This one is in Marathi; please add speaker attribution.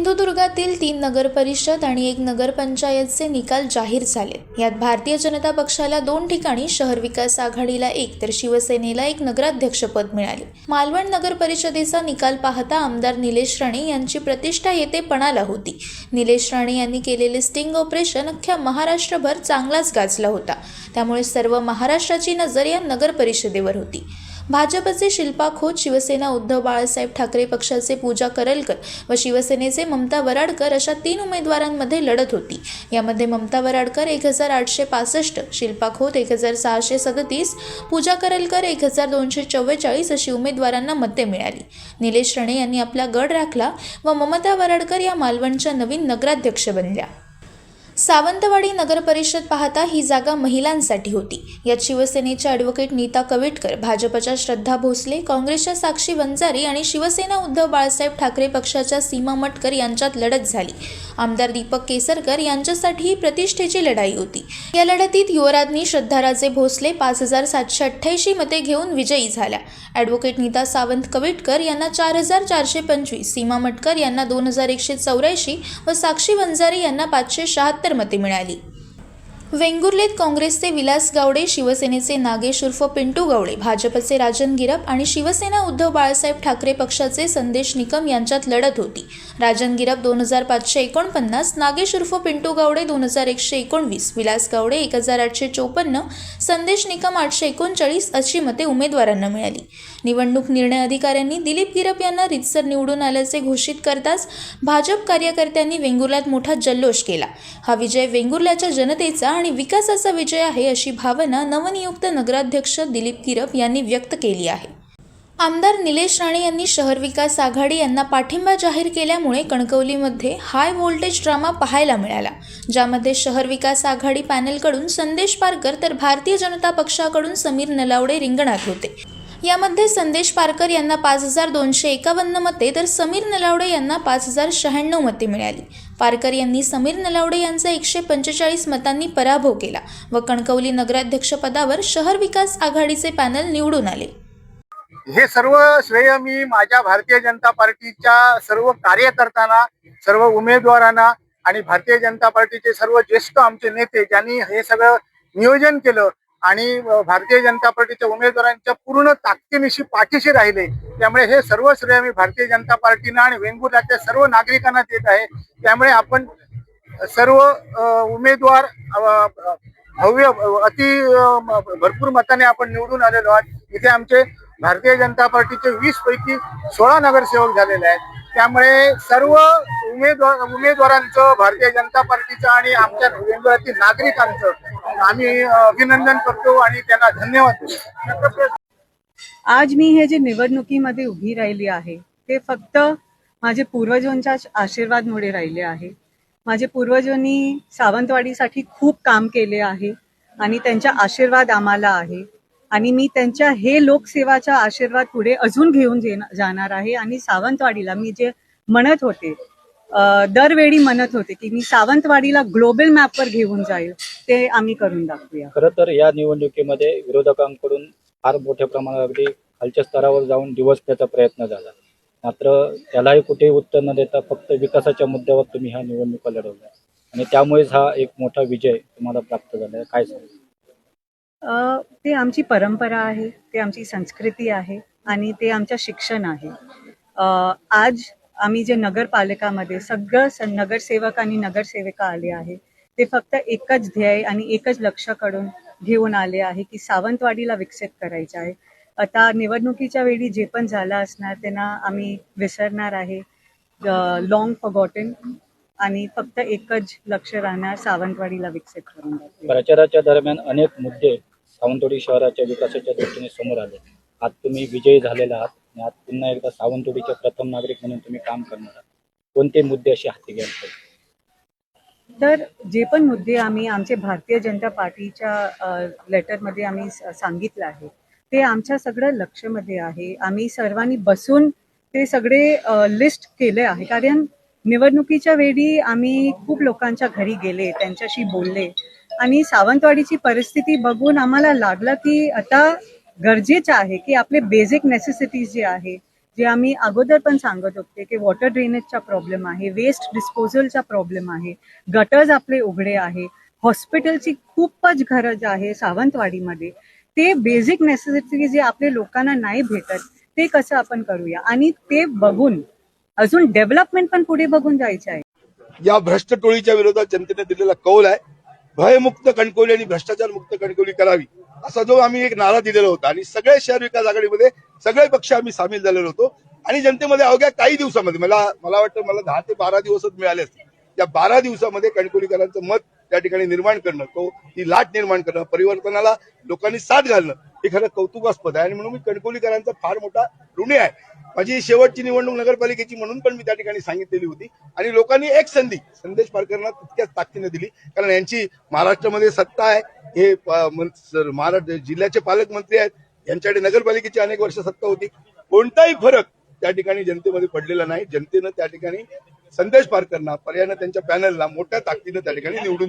Speaker 1: सिंधुदुर्गातील तीन नगरपरिषद आणि एक नगरपंचायतचे निकाल जाहीर झाले. यात भारतीय जनता पक्षाला दोन ठिकाणी शहर विकास आघाडीला एक तर शिवसेनेला एक नगराध्यक्षपद मिळाले. मालवण नगर परिषदेचा निकाल पाहता आमदार निलेश राणे यांची प्रतिष्ठा येथे पणाला होती. निलेश राणे यांनी केलेले स्टिंग ऑपरेशन अख्ख्या महाराष्ट्रभर चांगलाच गाजला होता. त्यामुळे सर्व महाराष्ट्राची नजर या नगर परिषदेवर होती. भाजपचे शिल्पा खोत शिवसेना उद्धव बाळासाहेब ठाकरे पक्षाचे पूजा करलकर व शिवसेनेचे ममता वराडकर अशा तीन उमेदवारांमध्ये लढत होती. यामध्ये ममता वराडकर एक हजार आठशे पासष्ट शिल्पा खोत एक हजार सहाशे सदतीस पूजा करलकर एक हजार दोनशे चव्वेचाळीस अशी उमेदवारांना मते मिळाली. निलेश राणे यांनी आपला गड राखला व ममता वराडकर या मालवणच्या नवीन नगराध्यक्ष बनल्या. सावंतवाडी नगर परिषद पाहता ही जागा महिलांसाठी होती. यात शिवसेनेच्या ॲडव्होकेट नीता कवेटकर भाजपच्या श्रद्धा भोसले काँग्रेसच्या साक्षी वंजारी आणि शिवसेना उद्धव बाळासाहेब ठाकरे पक्षाच्या सीमा मटकर यांच्यात लढत झाली. आमदार दीपक केसरकर यांच्यासाठी ही प्रतिष्ठेची लढाई होती. या लढतीत युवराज्ञी श्रद्धाराजे भोसले पाच हजार सातशे अठ्ठ्याऐंशी मते घेऊन विजयी झाल्या. ॲडव्होकेट नीता सावंत कवेटकर यांना चार हजार चारशे पंचवीस सीमा मटकर यांना दोन हजार एकशे चौऱ्याऐंशी व साक्षी वंजारी यांना पाचशे शहात्तर मते मिळाली. वेंगुर्लेत काँग्रेसचे विलास गावडे शिवसेनेचे नागेश उर्फ पिंटू गावडे भाजपचे राजन गिरप आणि शिवसेना उद्धव बाळासाहेब ठाकरे पक्षाचे संदेश निकम यांच्यात लढत होती. राजन गिरप दोन हजार पाचशे एकोणपन्नास नागेश उर्फ पिंटू गावडे दोन हजार एकशे एकोणवीस विलास गावडे एक हजार आठशे चोपन्न संदेश निकम आठशे एकोणचाळीस अशी मते उमेदवारांना मिळाली. निवडणूक निर्णय अधिकाऱ्यांनी दिलीप गिरप यांना रितसर निवडून आल्याचे घोषित करताच भाजप कार्यकर्त्यांनी वेंगुर्ल्यात मोठा जल्लोष केला. हा विजय वेंगुर्ल्याच्या जनतेचा आणि विकासाचा विजय आहे अशी भावना नवनियुक्त नगराध्यक्ष दिलीप गिरप यांनी व्यक्त केली आहे. आमदार निलेश राणे यांनी शहर विकास आघाडी यांना पाठिंबा जाहीर केल्यामुळे कणकवलीमध्ये हाय व्होल्टेज ड्रामा पाहायला मिळाला. ज्यामध्ये शहर विकास आघाडी पॅनलकडून संदेश पारकर तर भारतीय जनता पक्षाकडून समीर नलावडे रिंगणात होते. यामध्ये संदेश पारकर यांना पाच हजार दोनशे एकावन्न मते तर समीर नलावडे यांना पाच हजार शहाण्णव मते मिळाली. पारकर यांनी समीर नलावडे यांचा एकशे पंचेचाळीस मतांनी पराभव केला व कणकवली नगराध्यक्षपदावर शहर विकास आघाडीचे पॅनल निवडून आले.
Speaker 2: हे सर्व श्रेय मी माझ्या भारतीय जनता पार्टीच्या सर्व कार्यकर्त्यांना सर्व उमेदवारांना आणि भारतीय जनता पार्टीचे सर्व ज्येष्ठ आमचे नेते ज्यांनी हे सगळं नियोजन केलं आणि भारतीय जनता पार्टीच्या उमेदवारांच्या पूर्ण ताकदीनिशी पाठीशी राहिले. त्यामुळे हे सर्व श्रेय मी भारतीय जनता पार्टीनं आणि वेंगुर्ल्याच्या सर्व नागरिकांना देत आहे. त्यामुळे आपण सर्व उमेदवार भव्य अति भरपूर मताने आपण निवडून आलेलो आहोत. इथे आमचे भारतीय जनता पार्टीचे वीस पैकी सोळा नगरसेवक झालेले आहेत. त्यामुळे सर्व उमेदवार उमेदवारांचं भारतीय जनता पार्टीचं आणि आमच्या वेंगुर्ल्यातील नागरिकांचं आम्ही अभिनंदन करतो आणि त्यांना धन्यवाद
Speaker 3: आज मी हे जे निवडणुकीमध्ये उभी राहिली आहे ते फक्त माझे पूर्वजांच्या आशीर्वादमुळे राहिले आहे. माझे पूर्वजांनी सावंतवाडीसाठी खूप काम केले आहे आणि त्यांचा आशीर्वाद आम्हाला आहे. आणि मी त्यांच्या हे लोकसेवाचा आशीर्वाद पुढे अजून घेऊन जाणार आहे आणि सावंतवाडीला मी जे म्हणत होते दरवेळी म्हणत होते की मी सावंतवाडीला ग्लोबल मॅपवर घेऊन जाईल. ते आम्ही करून दाखवूया.
Speaker 4: खरं तर या निवडणुकीमध्ये विरोधकांकडून फार मोठ्या प्रमाणात अगदी खालच्या स्तरावर जाऊन दिवसण्याचा प्रयत्न झाला. मात्र त्यालाही कुठेही उत्तर न देता फक्त विकासाच्या मुद्द्यावर तुम्ही ह्या निवडणुका लढवल्या. आणि त्यामुळेच हा एक मोठा विजय तुम्हाला प्राप्त झाला काय सांगा
Speaker 3: ते आमची परंपरा आहे ते आमची संस्कृती आहे आणि ते आमचं शिक्षण आहे. आज आम्ही जे नगरपालिकामध्ये सगळं नगरसेवक आणि नगरसेविका आले आहे ते फक्त एकच ध्येय आणि एकच लक्षाकडून घेऊन आले आहे की सावंतवाडीला विकसित करायचं आहे. आता निवडणुकीच्या वेळी जे पण झालं असणार त्यांना आम्ही विसरणार आहे. लॉंग फॉगॉटन आणि फक्त एकच लक्ष राहणार सावंतवाडीला विकसित करून
Speaker 4: प्रचाराच्या दरम्यान अनेक मुद्दे सावंतवाडी शहराच्या विकासाच्या दृष्टीने समोर आले. आज तुम्ही विजयी झालेला आहात आणि आज पुन्हा एकदा सावंतवाडीचे प्रथम नागरिक म्हणून तुम्ही काम करणार आहात. कोणते मुद्दे असे हाती घ्यायला पाहिजे
Speaker 3: तर जे पण मुद्दे आम्ही आमचे भारतीय जनता पार्टीच्या लेटरमध्ये आम्ही सांगितलं आहे ते आमच्या सगळं लक्षमध्ये आहे. आम्ही सर्वांनी बसून ते सगळे लिस्ट केले आहे. कारण निवडणुकीच्या वेळी आम्ही खूप लोकांच्या घरी गेले त्यांच्याशी बोलले. आणि सावंतवाडीची परिस्थिती बघून आम्हाला लागलं की आता गरजेचं आहे की आपले बेसिक नेसेसिटीज जे आहे जे आम्ही अगोदर पण सांगत होते की वॉटर ड्रेनेजचा प्रॉब्लेम आहे वेस्ट डिस्पोजलचा प्रॉब्लेम आहे गटर्स आपले उघडे आहे हॉस्पिटलची खूपच गरज आहे सावंतवाडीमध्ये. ते बेसिक नेसेसिटी जे आपल्या लोकांना नाही भेटत ते कसं आपण करूया? आणि ते बघून अजून डेव्हलपमेंट पण पुढे बघून जायचं आहे.
Speaker 5: या भ्रष्ट टोळीच्या विरोधात जनतेने दिलेला कौल आहे. भयमुक्त कणकवली आणि भ्रष्टाचार मुक्त कणकवली करावी. असा जो आम्ही एक नारा दिलेला होता. आणि सगळे शहर विकास आघाडीमध्ये सगळे पक्ष आम्ही सामील झालेलो होतो. आणि जनतेमध्ये अवघ्या काही दिवसामध्ये मला मला वाटतं मला दहा ते बारा दिवसच मिळाले असतील. त्या बारा दिवसामध्ये कणकोलीकरांचं मत त्या ठिकाणी निर्माण करणं तो ती लाट निर्माण करणं परिवर्तनाला लोकांनी साथ घालणं हे खरं कौतुकास्पद आहे. आणि म्हणून मी कणकवलीकरांचा फार मोठा ऋणी आहे. माझी शेवटची निवडणूक नगरपालिकेची म्हणून पण मी त्या ठिकाणी सांगितलेली होती. आणि लोकांनी एक संधी संदेश पारकरांना तितक्याच ताकदीने दिली. कारण यांची महाराष्ट्रामध्ये सत्ता आहे. हे महाराष्ट्र जिल्ह्याचे पालकमंत्री आहेत. यांच्याकडे नगरपालिकेची अनेक वर्ष सत्ता होती. कोणताही फरक त्या ठिकाणी जनतेमध्ये पडलेला नाही. जनतेनं त्या ठिकाणी संदेश पारकरांना पर्यायानं त्यांच्या पॅनलला मोठ्या ताकदीनं त्या ठिकाणी निवडून